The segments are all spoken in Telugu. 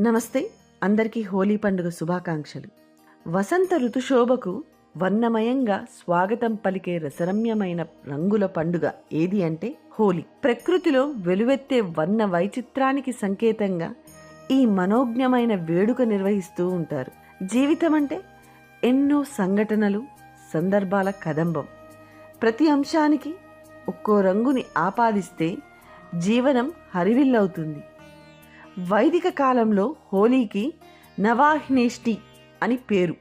నమస్తే అందరికీ హోలీ పండుగ శుభాకాంక్షలు. వసంత ఋతుశోభకు వర్ణమయంగా స్వాగతం పలికే రసరమ్యమైన రంగుల పండుగ ఏది అంటే హోలీ. ప్రకృతిలో వెలువెత్తే వర్ణ వైచిత్రానికి సంకేతంగా ఈ మనోజ్ఞమైన వేడుక నిర్వహిస్తూ ఉంటారు. జీవితం అంటే ఎన్నో సంఘటనలు సందర్భాల కదంబం. ప్రతి అంశానికి ఒక్కో రంగుని ఆపాదిస్తే జీవనం హరివిల్లవుతుంది. వైదిక కాలంలో హోలీకి నవాహ్నేష్టి అని పేరు.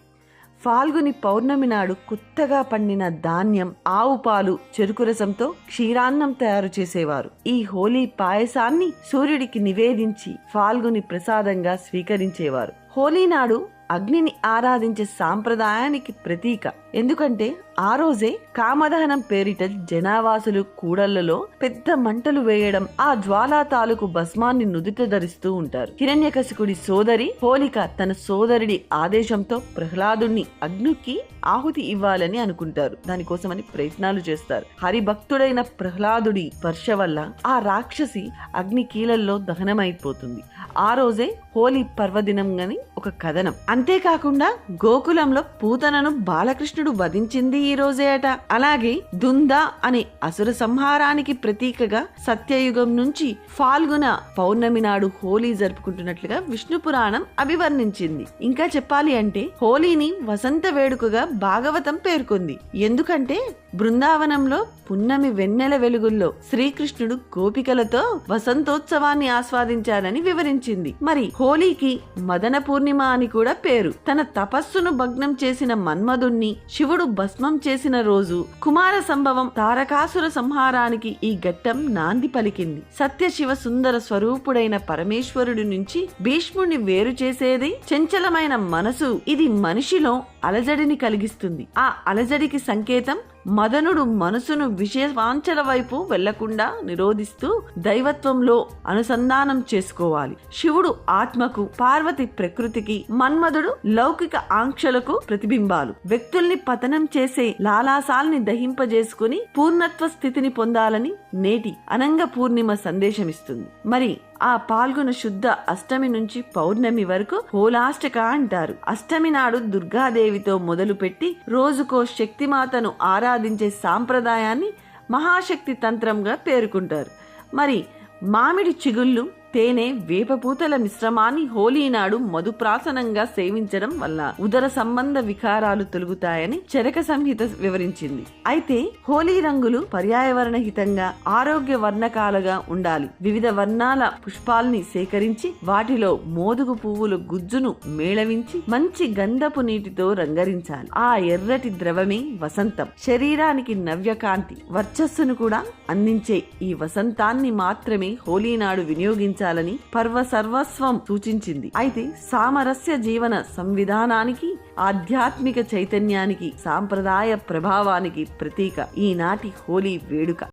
ఫాల్గుని పౌర్ణమి నాడు కొత్తగా పండిన ధాన్యం ఆవు పాలు చెరుకు రసంతో క్షీరాన్నం తయారు చేసేవారు. ఈ హోలీ పాయసాన్ని సూర్యుడికి నివేదించి ఫాల్గుని ప్రసాదంగా స్వీకరించేవారు. హోలీ నాడు అగ్నిని ఆరాధించే సాంప్రదాయానికి ప్రతీక. ఎందుకంటే ఆ రోజే కామదహనం పేరిట జనావాసులు కూడళ్ళలో పెద్ద మంటలు వేయడం ఆ జ్వాలా తాలూకు భస్మాన్ని నుదుట ధరిస్తూ ఉంటారు. హిరణ్యకశికుడి సోదరి హోలిక తన సోదరుడి ఆదేశంతో ప్రహ్లాదుణ్ణి అగ్నికి ఆహుతి ఇవ్వాలని అనుకుంటారు. దానికోసమని ప్రయత్నాలు చేస్తారు. హరిభక్తుడైన ప్రహ్లాదుడి స్పర్శ వల్ల ఆ రాక్షసి అగ్ని కీలల్లో దహనమైపోతుంది. ఆ రోజే హోలీ పర్వదినం గని ఒక కథనం. అంతేకాకుండా గోకులంలో పూతనను బాలకృష్ణుడు వధించింది ఈ రోజే అట. అలాగే దుందా అనే అసుర సంహారానికి ప్రతీకగా సత్యయుగం నుంచి ఫాల్గుణ పౌర్ణమి నాడు హోలీ జరుపుకుంటున్నట్లుగా విష్ణు పురాణం అభివర్ణించింది. ఇంకా చెప్పాలి అంటే హోలీని వసంత వేడుకగా భాగవతం పేర్కొంది. ఎందుకంటే బృందావనంలో పున్నమి వెన్నెల వెలుగుల్లో శ్రీకృష్ణుడు గోపికలతో వసంతోత్సవాన్ని ఆస్వాదించారని వివరించింది. మరి హోలీకి మదన పూర్ణిమ అని కూడా పేరు. తన తపస్సును భగ్నం చేసిన మన్మధుణ్ణి శివుడు భస్మం చేసిన రోజు కుమార సంభవం తారకాసుర సంహారానికి ఈ ఘట్టం నాంది పలికింది. సత్య శివ సుందర స్వరూపుడైన పరమేశ్వరుడి నుంచి భీష్ముడిని వేరు చేసేది చంచలమైన మనసు. ఇది మనిషిలో అలజడిని కలిగిస్తుంది. ఆ అలజడికి సంకేతం మదనుడు మనసును విషయవాంఛల వైపు వెళ్ళకుండా నిరోధిస్తూ దైవత్వంలో అనుసంధానం చేసుకోవాలి. శివుడు ఆత్మకు పార్వతి ప్రకృతికి మన్మధుడు లౌకిక ఆంక్షలకు ప్రతిబింబాలు. వ్యక్తుల్ని పతనం చేసే లాలాసాల్ని దహింపజేసుకుని పూర్ణత్వ స్థితిని పొందాలని నేటి అనంగ పూర్ణిమ సందేశమిస్తుంది. మరి ఆ పాల్గొన శుద్ధ అష్టమి నుంచి పౌర్ణమి వరకు హోలాష్టక అంటారు. అష్టమి నాడు దుర్గాదేవితో మొదలుపెట్టి రోజుకో శక్తిమాతను ఆరాధించే సాంప్రదాయాన్ని మహాశక్తి తంత్రంగా పేర్కొంటారు. మరి మామిడి చిగుళ్ళు తేనె వేపపూతల మిశ్రమాన్ని హోలీ నాడు మధుప్రాసనంగా సేవించడం వల్ల ఉదర సంబంధ వికారాలు తొలుగుతాయని చరక సంహిత వివరించింది. అయితే హోలీ రంగులు పర్యావరణ హితంగా ఆరోగ్య వర్ణకాలుగా ఉండాలి. వివిధ వర్ణాల పుష్పాల్ని సేకరించి వాటిలో మోదుగు పువ్వుల గుజ్జును మేళవించి మంచి గంధపు నీటితో రంగరించాలి. ఆ ఎర్రటి ద్రవమే వసంతం. శరీరానికి నవ్యకాంతి వర్చస్సును కూడా అందించే ఈ వసంతాన్ని మాత్రమే హోలీ నాడు వినియోగించాలి జీవించాలని పర్వ సర్వస్వం సూచించింది. అయితే సామరస్య జీవన సంవిధానానికి ఆధ్యాత్మిక చైతన్యానికి సాంప్రదాయ ప్రభావానికి ప్రతీక ఈనాటి హోలీ వేడుక.